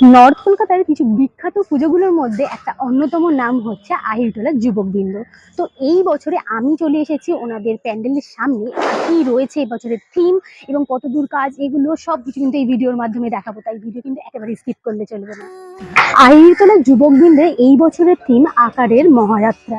North কলকাতার কিছু বিখ্যাত পুজোগুলোর মধ্যে একটা অন্যতম নাম হচ্ছে আহিরটোলা যুবকবৃন্দ। তো এই বছরে আমি চলে এসেছি ওনাদের প্যান্ডেলের সামনে। কি রয়েছে এই বছরের থিম এবং কত দূর কাজ এগুলো সব কিছু কিন্তু এই ভিডিওর মাধ্যমে দেখাবো। তাই ভিডিও কিন্তু একেবারে স্কিপ করলে চলবে না। আহিরটোলা যুবকবৃন্দের এই বছরের থিম আকারের মহাযাত্রা।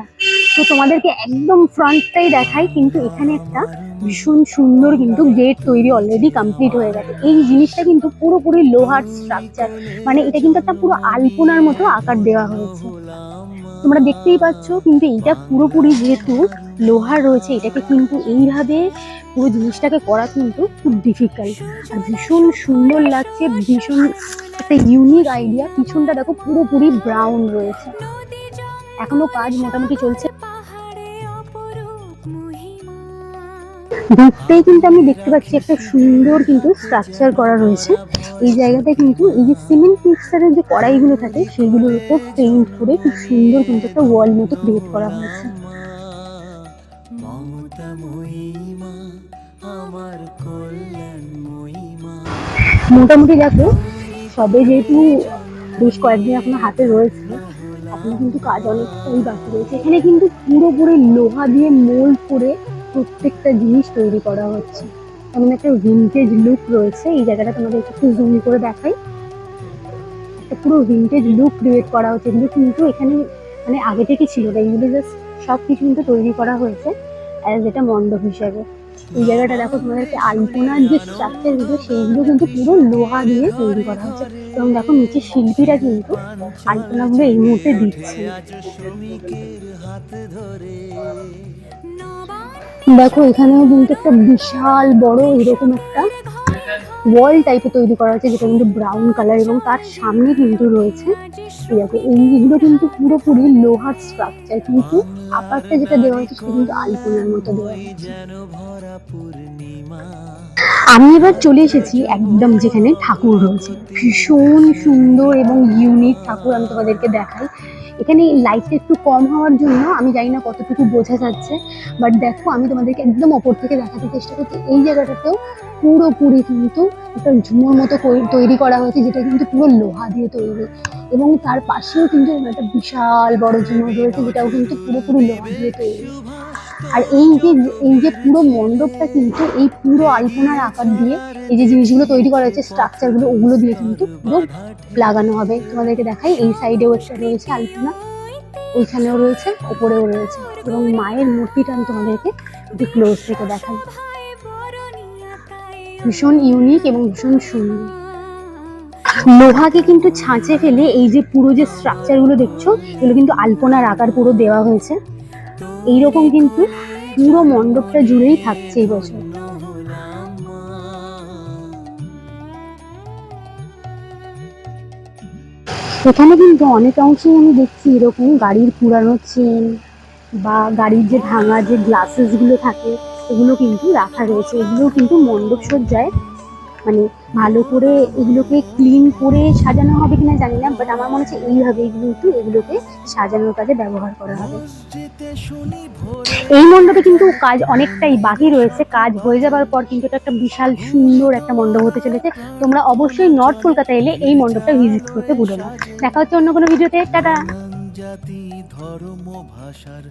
তো তোমাদেরকে একদম ফ্রন্টটাই দেখাই, কিন্তু এখানে একটা ভীষণ সুন্দর কিন্তু গেট তৈরি অলরেডি কমপ্লিট হয়ে গেছে। এই জিনিসটা কিন্তু পুরোপুরি লোহার স্ট্রাকচার মানে এটা কিন্তু একটা পুরো আলপনার মতো আকার দেওয়া হয়েছে। তোমরা দেখতেই পাচ্ছ, কিন্তু এইটা পুরোপুরি যেহেতু লোহার রয়েছে, এটাকে কিন্তু এইভাবে পুরো জিনিসটাকে করা কিন্তু খুব ডিফিকাল্ট আর ভীষণ সুন্দর লাগছে, ভীষণ একটা ইউনিক আইডিয়া পিছনটা দেখো পুরোপুরি ব্রাউন রয়েছে। এখনও কাজ মোটামুটি চলছে। ঢুকতেই কিন্তু আমি দেখতে পাচ্ছি একটা সুন্দর কিন্তু স্ট্রাকচার করা রয়েছে। এই জায়গাটা কিন্তু এই যে সিমেন্ট মিক্সারের যে কড়াইগুলো থাকে সেগুলোর উপর পেইন্ট করে খুব সুন্দর কিন্তু একটা ওয়াল মতো ক্রিয়েট করা হয়েছে। মোটামুটি দেখো সবে যেহেতু বেশ কয়েকদিন এখনও হাতে রয়েছে এখনও কিন্তু কাজ অনেকটাই বাকি রয়েছে। এখানে কিন্তু পুরোপুরি লোহা দিয়ে মোল্ড করে প্রত্যেকটা জিনিস তৈরি করা হচ্ছে। এমন একটা ভিন্টেজ লুক রয়েছে, এই জায়গাটা তোমাদের একটু জুম করে দেখাই। একটা পুরো ভিন্টেজ লুক ক্রিয়েট করা হচ্ছে এগুলো কিন্তু এখানে মানে আগে থেকে ছিল না, এগুলো জাস্ট সব কিছু কিন্তু তৈরি করা হয়েছে অ্যাজ এটা মণ্ডপ হিসাবে। এই জায়গাটা দেখো, তোমাদেরকে আলপনার যে স্ট্রাকচারগুলো, সেইগুলো কিন্তু পুরো লোহা দিয়ে তৈরি করা হয়েছে এবং দেখো, নিচে শিল্পীরা কিন্তু আলপনাগুলো এই মুহূর্তে দিচ্ছে। দেখো, এখানেও কিন্তু একটা বিশাল বড় এরকম একটা ওয়াল টাইপের তৈরি করা হয়েছে, যেটা কিন্তু ব্রাউন কালার এবং তার সামনে কিন্তু রয়েছে দেখো এইগুলো কিন্তু পুরোপুরি লোহার স্ট্রাকচার কিন্তু আপারটা যেটা দেওয়া হয়েছে সেটা কিন্তু আলপনার মতো দেওয়া হয়েছে। আমি এবার চলে এসেছি একদম যেখানে ঠাকুর রয়েছে। ভীষণ সুন্দর এবং ইউনিক ঠাকুর আমি তোমাদেরকে দেখাই। এখানে লাইটটা একটু কম হওয়ার জন্য আমি জানি না কতটুকু বোঝা যাচ্ছে বাট দেখো আমি তোমাদেরকে একদম ওপর থেকে দেখাতে চেষ্টা করছি। এই জায়গাটাতেও পুরোপুরি কিন্তু একটা ঝুমোর মতো তৈরি করা হয়েছে, যেটা কিন্তু পুরো লোহা দিয়ে তৈরি। এবং তার পাশেও কিন্তু একটা বিশাল বড় ঝুমুর রয়েছে, যেটাও কিন্তু পুরোপুরি লোহা দিয়ে তৈরি। আর এই যে এই যে পুরো মণ্ডপটা কিন্তু এই পুরো আলপনার আকার দিয়ে এই যে জিনিসগুলো তৈরি করা হয়েছে স্ট্রাকচারগুলো ওগুলো দিয়ে কিন্তু পুরো লাগানো হবে। তোমাদেরকে দেখাই, এই সাইডেও একটা রয়েছে আলপনা, ওইখানেও রয়েছে, ওপরেও রয়েছে। এবং মায়ের মূর্তিটা আমি তোমাদেরকে একটু ক্লোজ থেকে দেখাই। ভীষণ ইউনিক এবং ভীষণ সুন্দর। লোহাকে কিন্তু ছাঁচে ফেলে এই যে পুরো যে স্ট্রাকচারগুলো দেখছ, এগুলো কিন্তু আলপনার আকার পুরো দেওয়া হয়েছে। এইরকম কিন্তু পুরো মণ্ডপটা জুড়েই থাকছে এই বছর। এখানে কিন্তু অনেক অংশেই আমি দেখছি এরকম গাড়ির পুরানো চেন বা গাড়ির যে ভাঙা যে গ্লাসেসগুলো থাকে, এগুলো কিন্তু রাখা রয়েছে। এগুলো কিন্তু মণ্ডপ সজ্জায় মানে ভালো করে এগুলোকে ক্লিন করে সাজানো হবে কিনা জানি না বাট আমার মনে হচ্ছে এইভাবে কিন্তু এগুলোকে সাজানোর কাজে ব্যবহার করা হবে। এই মণ্ডপে কিন্তু কাজ অনেকটাই বাকি রয়েছে, কাজ হয়ে যাবার পর কিন্তু এটা একটা বিশাল সুন্দর একটা মণ্ডপ হতে চলেছে। তোমরা অবশ্যই নর্থ কলকাতা এলে এই মণ্ডপটা ভিজিট করতে ভুলো না। দেখা হচ্ছে অন্য কোনো ভিডিওতে টাটা! ধর্ম ভাষার